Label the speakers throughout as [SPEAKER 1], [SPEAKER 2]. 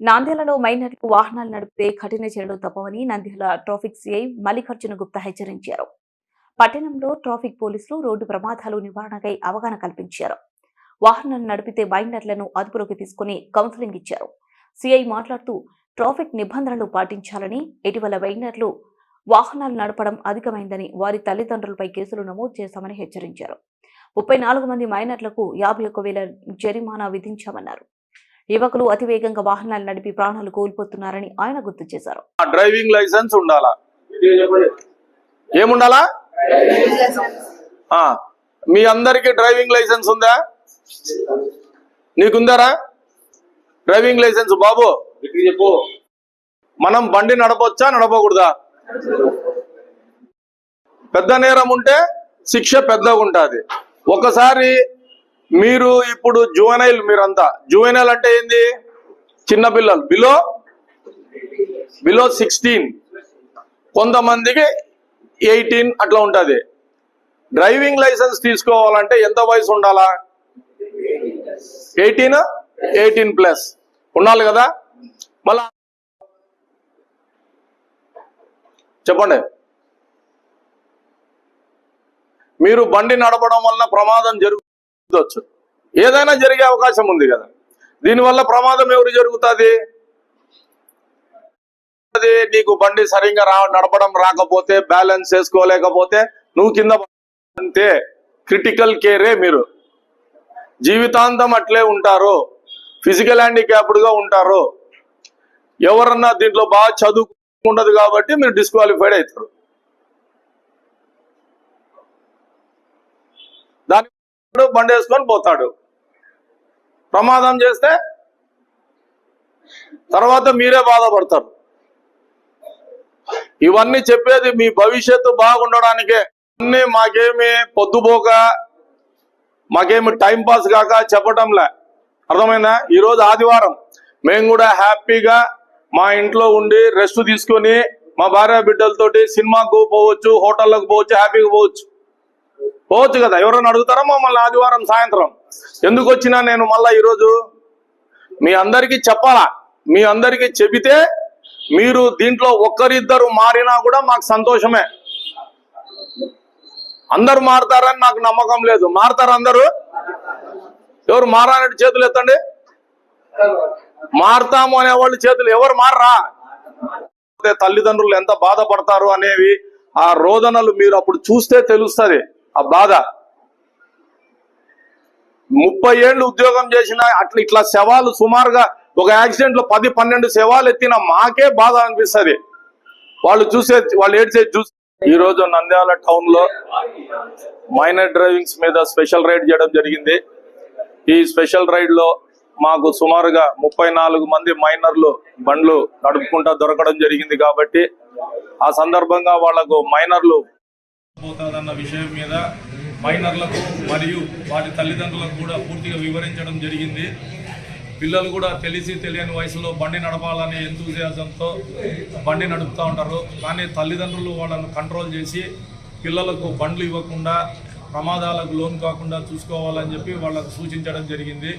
[SPEAKER 1] నాంద్యాలలో మైనర్కు వాహనాలు నడిపితే కఠిన చర్యలు తప్పవని నంద్యాల ట్రాఫిక్ సిఐ మల్లికార్జున గుప్తా హెచ్చరించారు. పట్టణంలో ట్రాఫిక్ పోలీసులు రోడ్డు ప్రమాదాలు నివారణకై అవగాహన కల్పించారు. వాహనాలు నడిపితే మైనర్లను అదుపులోకి తీసుకుని కౌన్సిలింగ్ ఇచ్చారు. సిఐ మాట్లాడుతూ ట్రాఫిక్ నిబంధనలు పాటించాలని ఇటీవల మైనర్లు వాహనాలు నడపడం అధికమైందని వారి తల్లిదండ్రులపై కేసులు నమోదు చేశామని హెచ్చరించారు. ముప్పై నాలుగు మంది మైనర్లకు యాభై ఒక్క వేల జరిమానా విధించామన్నారు. యువకులు అతివేగంగా వాహనాలు నడిపి ప్రాణాలు కోల్పోతున్నారని ఆయన గుర్తు చేశారు.
[SPEAKER 2] ఆ డ్రైవింగ్ లైసెన్స్ ఉండాలా? ఏముండాలా? మీ అందరికి డ్రైవింగ్ లైసెన్స్ ఉందా? నీకుందారా? డ్రైవింగ్ లైసెన్స్ బాబు. చెప్పు మనం బండి నడపొచ్చా నడపకూడదా? పెద్ద నేరం ఉంటే శిక్ష పెద్దగా ఉంటుంది ఒకసారి మీరు ఇప్పుడు జువెనైల్ మీరంతా. జువెనైల్ అంటే ఏంది? చిన్న పిల్లలు. బిలో బిలో సిక్స్టీన్ కొంతమందికి ఎయిటీన్ అట్లా ఉంటుంది. డ్రైవింగ్ లైసెన్స్ తీసుకోవాలంటే ఎంత వయసు ఉండాలా? ఎయిటీన్ ఎయిటీన్ ప్లస్ ఉండాలి కదా? మళ్ళా చెప్పండి. మీరు బండి నడపడం వలన ప్రమాదం జరుగువచ్చు ఏదైనా జరిగే అవకాశం ఉంది కదా. దీనివల్ల ప్రమాదం ఎవరు జరుగుతుంది? అది నీకు బండి సరిగ్గా రా నడపడం రాకపోతే బ్యాలెన్స్ చేసుకోలేకపోతే నువ్వు కింద అంతే క్రిటికల్ కేరే మీరు. జీవితాంతం అట్లే ఉంటారు. ఫిజికల్ హ్యాండిక్యాప్డ్గా ఉంటారు. ఎవరన్నా దీంట్లో బాగా చదువుకుండదు కాబట్టి మీరు డిస్క్వాలిఫైడ్ అవుతారు. దాని బండి వేసుకొని పోతాడు. ప్రమాదం చేస్తే తర్వాత మీరే బాధపడతారు. ఇవన్నీ చెప్పేది మీ భవిష్యత్తు బాగుండడానికే. అన్ని మాకేమి పొద్దుపోక మాకేమి టైం పాస్ కాక చెప్పటంలే. అర్థమైందా? ఈరోజు ఆదివారం. మేము కూడా హ్యాపీగా మా ఇంట్లో ఉండి రెస్ట్ తీసుకొని మా భార్య బిడ్డలతోటి సినిమాకు పోవచ్చు హోటళ్ళకు పోవచ్చు హ్యాపీగా పోవచ్చు. పోవచ్చు కదా. ఎవరైనా అడుగుతారా మమ్మల్ని ఆదివారం సాయంత్రం? ఎందుకు వచ్చినా నేను మళ్ళా ఈరోజు మీ అందరికీ చెప్పాలా? మీ అందరికీ చెబితే మీరు దీంట్లో ఒక్కరిద్దరు మారినా కూడా మాకు సంతోషమే. అందరు మారతారని నాకు నమ్మకం లేదు. మారతారు అందరూ? ఎవరు మారాలంటే చేతులు ఎత్తండి. మారతాము అనేవాళ్ళు చేతులు. ఎవరు మారరా? తల్లిదండ్రులు ఎంత బాధపడతారు అనేవి ఆ రోదనలు మీరు అప్పుడు చూస్తే తెలుస్తుంది. ఆ బాధ. ముప్పై ఏళ్ళు ఉద్యోగం చేసిన అట్లా ఇట్లా శవాలు సుమారుగా ఒక యాక్సిడెంట్లో పది పన్నెండు శవాలు ఎత్తిన మాకే బాధ అనిపిస్తుంది. వాళ్ళు చూసే వాళ్ళు ఏడ్చేది చూసి ఈ రోజు నంద్యాల టౌన్లో మైనర్ డ్రైవింగ్స్ మీద స్పెషల్ రైడ్ చేయడం జరిగింది. ఈ స్పెషల్ రైడ్లో మాకు సుమారుగా ముప్పై నాలుగు మంది మైనర్లు బండ్లు నడుపుకుంటా దొరకడం జరిగింది కాబట్టి ఆ సందర్భంగా వాళ్ళకు మైనర్లు
[SPEAKER 3] పోతాదన్న విషయం మీద మైనర్లకు మరియు వారి తల్లిదండ్రులకు కూడా పూర్తిగా వివరించడం జరిగింది. పిల్లలు కూడా తెలిసి తెలియని వయసులో బండి నడపాలనే ఎంతూజియాజంతో బండి నడుపుతూ ఉంటారు. కానీ తల్లిదండ్రులు వాళ్ళను కంట్రోల్ చేసి పిల్లలకు బండ్లు ఇవ్వకుండా ప్రమాదాలకు లోన్ కాకుండా చూసుకోవాలని చెప్పి వాళ్ళకు సూచించడం జరిగింది.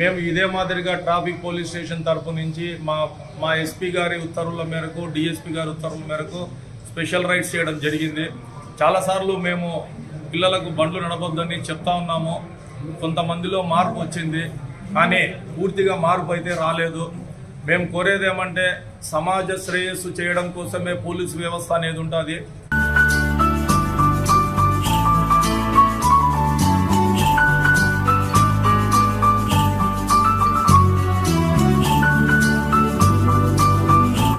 [SPEAKER 3] మేము ఇదే మాదిరిగా ట్రాఫిక్ పోలీస్ స్టేషన్ తరపు నుంచి మా మా ఎస్పీ గారి ఉత్తర్వుల మేరకు డిఎస్పీ గారి ఉత్తర్వుల మేరకు స్పెషల్ రైడ్స్ చేయడం జరిగింది. చాలాసార్లు మేము పిల్లలకు బండ్లు నడపొద్దని చెప్తా ఉన్నాము. కొంతమందిలో మార్పు వచ్చింది. కానీ పూర్తిగా మార్పు అయితే రాలేదు. మేము కోరేది ఏమంటే సమాజ శ్రేయస్సు చేయడం కోసమే పోలీసు వ్యవస్థ అనేది ఉంటుంది.